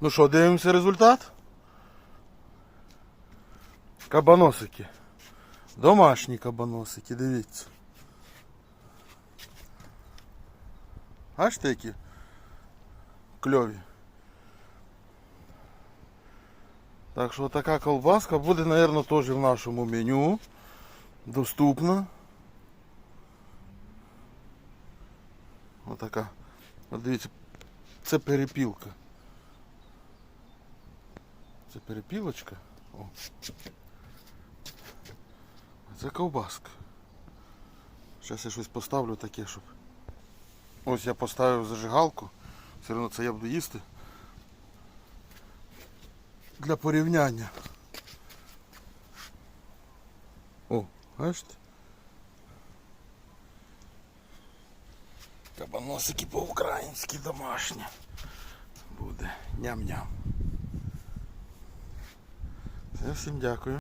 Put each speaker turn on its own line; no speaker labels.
Ну що, дивимося результат? Кабаносики. Домашні кабаносики, дивіться. Бачите, які кльові. Так що така колбаска буде, мабуть, теж в нашому меню. Доступна. Отака. От дивіться, це перепілка. Це перепілочка. О. Це ковбаска. Зараз я щось поставлю таке, щоб. Ось я поставив зажигалку. Все одно це я буду їсти. Для порівняння. О, бачите? Кабаносики по-українськи домашні. Буде ням-ням. Все, всім дякую.